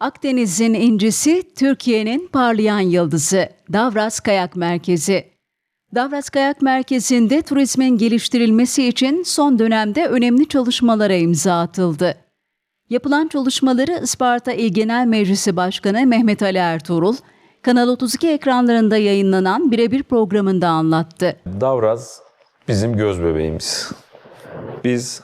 Akdeniz'in incisi, Türkiye'nin parlayan yıldızı, Davras Kayak Merkezi. Davras Kayak Merkezi'nde turizmin geliştirilmesi için son dönemde önemli çalışmalara imza atıldı. Yapılan çalışmaları Isparta İl Genel Meclisi Başkanı Mehmet Ali Ertuğrul, Kanal 32 ekranlarında yayınlanan birebir programında anlattı. Davraz bizim göz bebeğimiz. Biz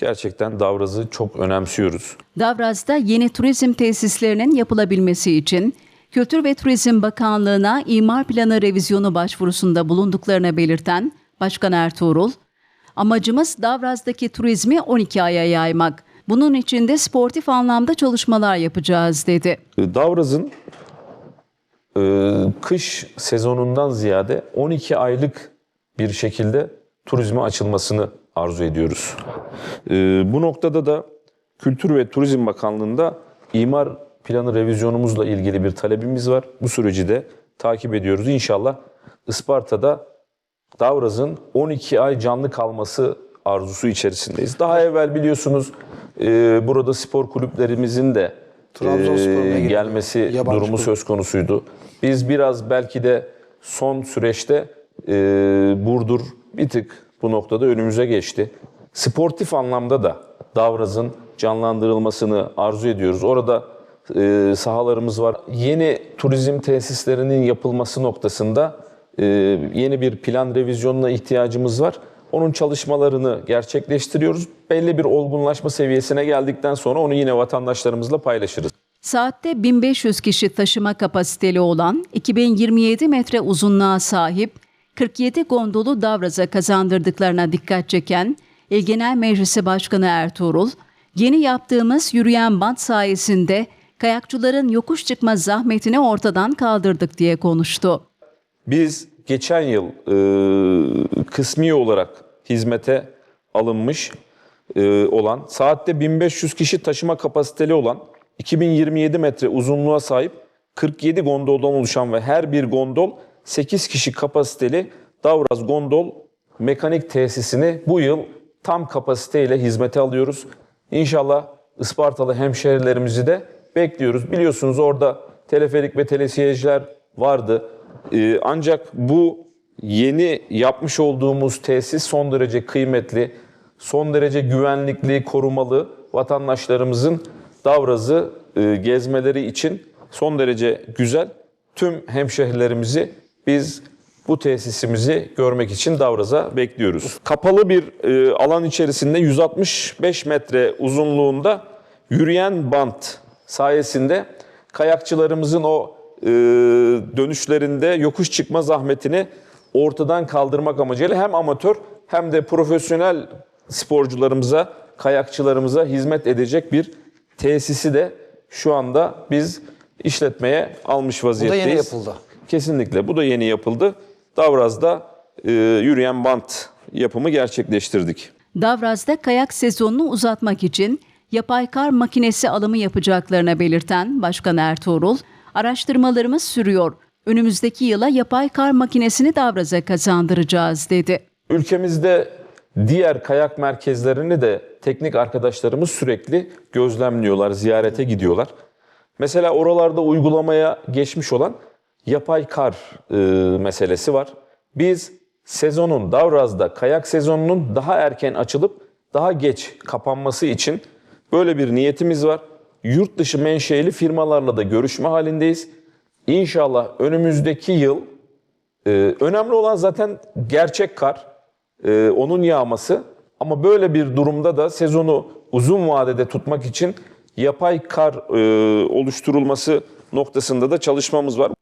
gerçekten Davraz'ı çok önemsiyoruz. Davraz'da yeni turizm tesislerinin yapılabilmesi için Kültür ve Turizm Bakanlığı'na imar planı revizyonu başvurusunda bulunduklarını belirten Başkan Ertuğrul, amacımız Davraz'daki turizmi 12 aya yaymak. Bunun için de sportif anlamda çalışmalar yapacağız dedi. Davraz'ın e, kış sezonundan ziyade 12 aylık bir şekilde turizme açılmasını arzu ediyoruz. E, bu noktada da Kültür ve Turizm Bakanlığı'nda imar planı revizyonumuzla ilgili bir talebimiz var. Bu süreci de takip ediyoruz. İnşallah Isparta'da Davraz'ın 12 ay canlı kalması arzusu içerisindeyiz. Daha evvel biliyorsunuz e, burada spor kulüplerimizin de e, gelmesi yabancı durumu kulüp. söz konusuydu. Biz biraz belki de son süreçte e, Burdur bir tık bu noktada önümüze geçti. Sportif anlamda da Davraz'ın canlandırılmasını arzu ediyoruz. Orada e, sahalarımız var. Yeni turizm tesislerinin yapılması noktasında e, yeni bir plan revizyonuna ihtiyacımız var. Onun çalışmalarını gerçekleştiriyoruz. Belli bir olgunlaşma seviyesine geldikten sonra onu yine vatandaşlarımızla paylaşırız. Saatte 1500 kişi taşıma kapasiteli olan 2027 metre uzunluğa sahip 47 gondolu Davraz'a kazandırdıklarına dikkat çeken İl Genel Meclisi Başkanı Ertuğrul, yeni yaptığımız yürüyen bant sayesinde kayakçıların yokuş çıkma zahmetini ortadan kaldırdık diye konuştu. Biz geçen yıl e, kısmi olarak hizmete alınmış e, olan, saatte 1500 kişi taşıma kapasiteli olan, 2027 metre uzunluğa sahip 47 gondoldan oluşan ve her bir gondol 8 kişi kapasiteli Davraz Gondol mekanik tesisini bu yıl tam kapasiteyle hizmete alıyoruz. İnşallah Ispartalı hemşehrilerimizi de bekliyoruz. Biliyorsunuz orada teleferik ve telesiyejler vardı. Ee, ancak bu yeni yapmış olduğumuz tesis son derece kıymetli, son derece güvenlikli, korumalı vatandaşlarımızın Davraz'ı e, gezmeleri için son derece güzel. Tüm hemşehrilerimizi biz bu tesisimizi görmek için Davraz'a bekliyoruz. Kapalı bir e, alan içerisinde 165 metre uzunluğunda yürüyen bant sayesinde kayakçılarımızın o e, dönüşlerinde yokuş çıkma zahmetini ortadan kaldırmak amacıyla hem amatör hem de profesyonel sporcularımıza, kayakçılarımıza hizmet edecek bir tesisi de şu anda biz işletmeye almış vaziyetteyiz. yapıldı. Kesinlikle bu da yeni yapıldı. Davraz'da e, yürüyen bant yapımı gerçekleştirdik. Davraz'da kayak sezonunu uzatmak için yapay kar makinesi alımı yapacaklarına belirten Başkan Ertuğrul, araştırmalarımız sürüyor. Önümüzdeki yıla yapay kar makinesini Davraz'a kazandıracağız dedi. Ülkemizde diğer kayak merkezlerini de teknik arkadaşlarımız sürekli gözlemliyorlar, ziyarete gidiyorlar. Mesela oralarda uygulamaya geçmiş olan yapay kar e, meselesi var. Biz sezonun Davraz'da kayak sezonunun daha erken açılıp daha geç kapanması için böyle bir niyetimiz var. Yurt dışı menşeli firmalarla da görüşme halindeyiz. İnşallah önümüzdeki yıl ee, önemli olan zaten gerçek kar, ee, onun yağması. Ama böyle bir durumda da sezonu uzun vadede tutmak için yapay kar e, oluşturulması noktasında da çalışmamız var.